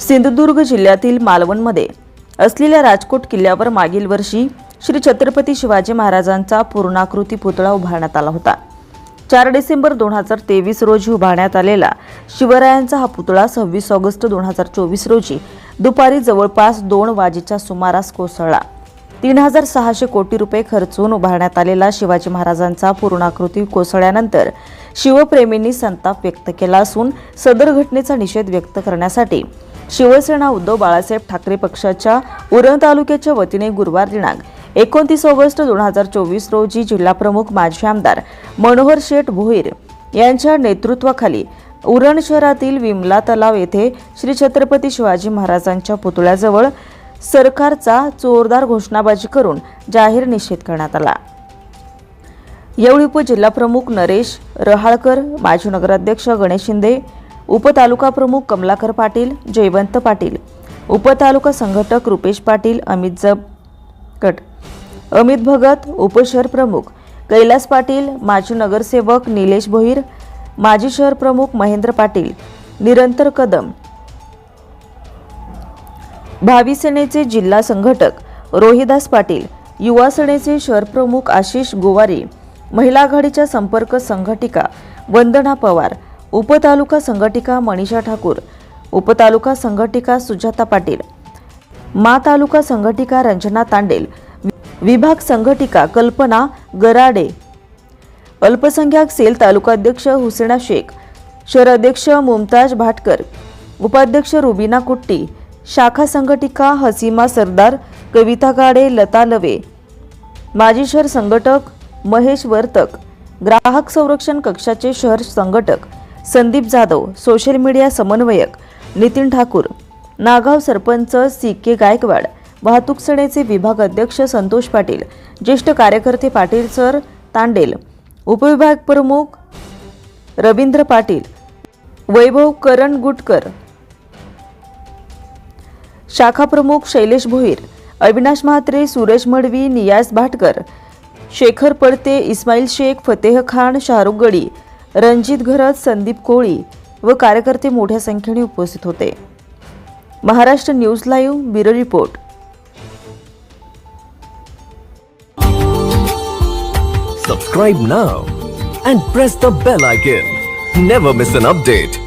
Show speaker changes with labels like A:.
A: सिंधुदुर्ग जिल्ह्यातील मालवणमध्ये असलेल्या राजकोट किल्ल्यावर मागील वर्षी श्री छत्रपती शिवाजी महाराजांचा पूर्णाकृती पुतळा उभारण्यात आला होता. चार डिसेंबर दोन हजार तेवीस रोजी उभारण्यात आलेला शिवरायांचा हा पुतळा सव्वीस ऑगस्ट दोन हजार चोवीस रोजी दुपारी जवळपास दोन वाजेच्या सुमारास कोसळला. तीन हजार सहाशे कोटी रुपये खर्चून उभारण्यात आलेला शिवाजी महाराजांचा पूर्णाकृती कोसळल्यानंतर शिवप्रेमींनी संताप व्यक्त केला असून सदर घटनेचा निषेध व्यक्त करण्यासाठी शिवसेना उद्धव बाळासाहेब ठाकरे पक्षाच्या उरण तालुक्याच्या वतीने गुरुवार दिनांक एकोणतीस ऑगस्ट दोन हजार चोवीस रोजी जिल्हाप्रमुख माजी आमदार मनोहर शेठ भोईर यांच्या नेतृत्वाखाली उरण शहरातील विमला तलाव येथे श्री छत्रपती शिवाजी महाराजांच्या पुतळ्याजवळ सरकारचा जोरदार घोषणाबाजी करून जाहीर निषेध करण्यात आला. यावेळी उपजिल्हाप्रमुख नरेश रहाळकर माजी नगराध्यक्ष गणेश शिंदे उपतालुका प्रमुख कमलाकर पाटील जयवंत पाटील उपतालुका संघटक रुपेश पाटील अमित जबकट अमित भगत उपशहर प्रमुख कैलास पाटील माजी नगरसेवक निलेश भोईर माजी शहर प्रमुख महेंद्र पाटील निरंतर कदम भावी सेनेचे जिल्हा संघटक रोहिदास पाटील युवा सेनेचे शहरप्रमुख आशिष गोवारी महिला आघाडीच्या संपर्क संघटिका वंदना पवार उपतालुका संघटिका मनीषा ठाकूर उपतालुका संघटिका सुजाता पाटील मा तालुका संघटिका रंजना तांडेल विभाग संघटिका कल्पना गराडे अल्पसंख्याक सेल तालुकाध्यक्ष हुसेना शेख शहर अध्यक्ष मुमताज भाटकर उपाध्यक्ष रुबीना कुट्टी शाखा संघटिका हसीमा सरदार कविता गाडे लता लवे. माजी शहर संघटक महेश वर्तक ग्राहक संरक्षण कक्षाचे शहर संघटक संदीप जाधव सोशल मीडिया समन्वयक नितीन ठाकूर नागाव सरपंच सी के गायकवाड वाहतूक सेनेचे विभाग अध्यक्ष संतोष पाटील ज्येष्ठ कार्यकर्ते पाटील सर तांडेल उपविभाग प्रमुख रवींद्र पाटील वैभव करण गुटकर शाखा प्रमुख शैलेश भोईर अविनाश म्हात्रे सुरेश मडवी नियाज भाटकर शेखर पडते इस्माईल शेख फतेह खान शाहरुख गडी रणजित घरत संदीप कोळी व कार्यकर्ते मोठ्या संख्येने उपस्थित होते Maharashtra news live bureau report
B: Subscribe now and press the bell icon. Never miss an update.